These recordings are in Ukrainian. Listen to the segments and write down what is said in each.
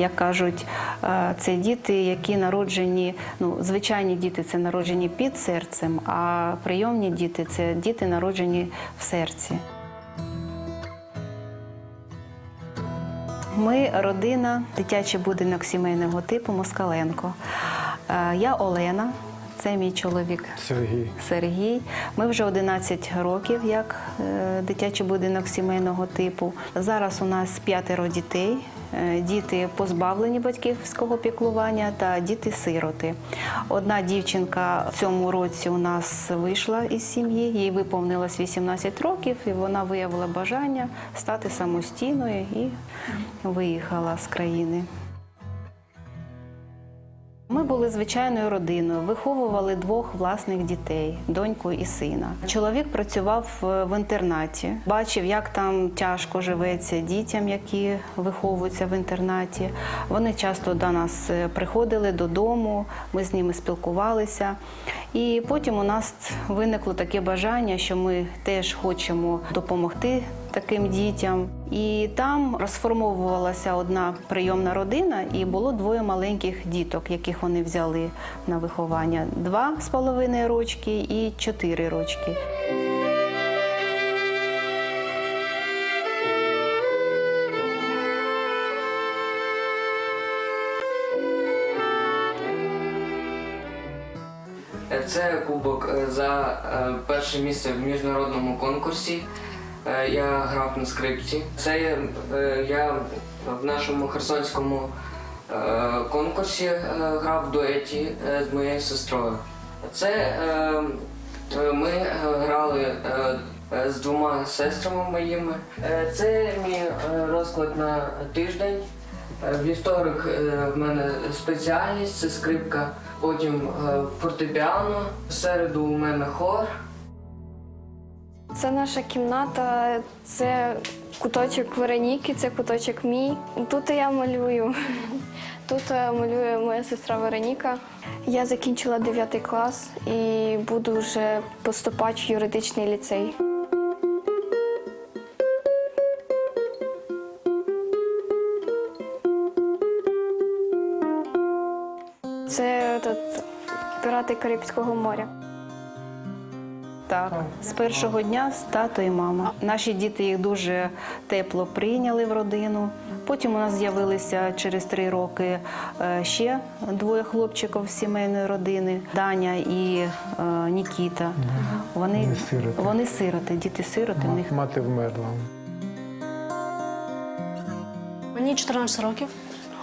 Як кажуть, е, це діти, які народжені, ну, звичайні діти це народжені під серцем, а прийомні діти це діти народжені в серці. Ми родина, дитячий будинок сімейного типу Москаленко. Е, Я Олена, це мій чоловік Сергій. Сергій. Ми вже 11 років як е, дитячий будинок сімейного типу. Зараз у нас п'ятеро дітей. Е, Діти позбавлені батьківського піклування та діти-сироти. Одна дівчинка в цьому році у нас вийшла із сім'ї, їй виповнилось 18 років, і вона виявила бажання стати самостійною і виїхала з країни. Ми були звичайною родиною, виховували двох власних дітей, доньку і сина. Чоловік працював е, в інтернаті, бачив, як там тяжко живеться дітям, які виховуються в інтернаті. Вони часто до нас е, приходили додому, ми з ними спілкувалися. І потім у нас виникло таке бажання, що ми теж хочемо допомогти таким дітям. І там розформовувалася одна прийомна родина, і було двоє маленьких діток, яких вони взяли на виховання: два з половиною рочки і чотири рочки. Це кубок е, за е, перше місце в міжнародному конкурсі. Е, Я грав на скрипці. Це е, я в нашому херсонському е, конкурсі грав в дуеті з моєю сестрою. Це ми грали з двома сестрами моїми. Це мій розклад на тиждень. Вівторок в мене спеціальність це скрипка, потім фортепіано. В середу у мене хор. Це наша кімната, це куточок Вероніки, це куточок мій. Тут я малюю. Тут е, малює моя сестра Вероніка. Я закінчила 9 клас і буду вже поступати в юридичний ліцей. Це тут, пірати Карибського моря. Так, з першого дня з тато і мама. Наші діти їх дуже тепло прийняли в родину. Потім у нас з'явилися через три роки е, ще двоє хлопчиків з сімейної родини Даня і е, Нікіта. Вони, Вони сироти. вони сироти, діти сироти. В них Мати вмерла. Мені 14 років.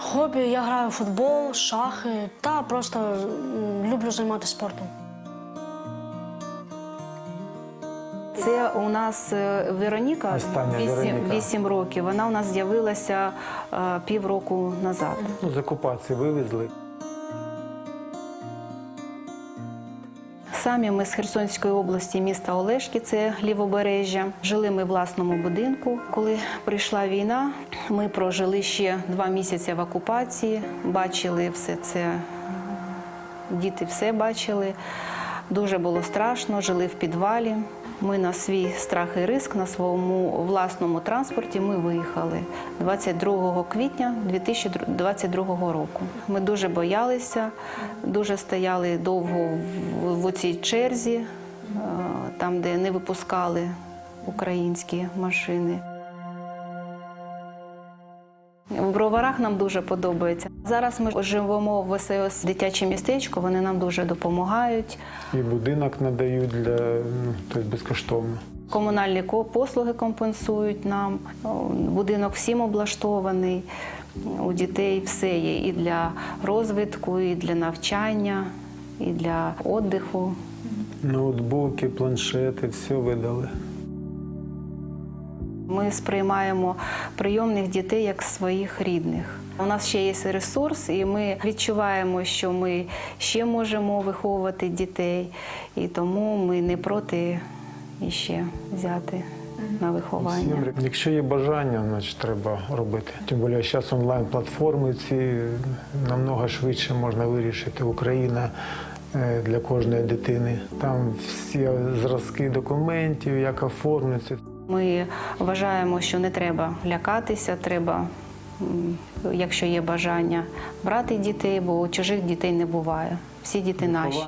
Хобі я граю в футбол, шахи та просто люблю займатися спортом. Це у нас е, Вероніка Остання 8, 8 років. Вона у нас з'явилася е, півроку назад. Ну, з окупації вивезли. Самі ми з Херсонської області, міста Олешки, це лівобережжя. Жили ми в власному будинку. Коли прийшла війна, ми прожили ще два місяці в окупації, бачили все це. Діти все бачили. Дуже було страшно, жили в підвалі. Ми на свій страх і риск на своєму власному транспорті ми виїхали 22 квітня 2022 року. Ми дуже боялися, дуже стояли довго в, цій черзі, е, там, де не випускали українські машини. В броварах нам дуже подобається. Зараз ми живемо в СОС дитяче містечко, вони нам дуже допомагають. І будинок надають для ну, тобто безкоштовно. Комунальні послуги компенсують нам. Будинок всім облаштований. У дітей все є і для розвитку, і для навчання, і для віддиху. Ноутбуки, планшети, все видали. Ми сприймаємо прийомних дітей як своїх рідних. У нас ще є ресурс, і ми відчуваємо, що ми ще можемо виховувати дітей, і тому ми не проти іще взяти на виховання. Якщо є бажання, значить треба робити. Тим більше зараз онлайн-платформи ці намного швидше можна вирішити. Україна е, для кожної дитини. Там всі зразки документів, як оформлюється. Ми вважаємо, що не треба лякатися, треба, якщо є бажання, брати дітей, бо у чужих дітей не буває. Всі діти наші.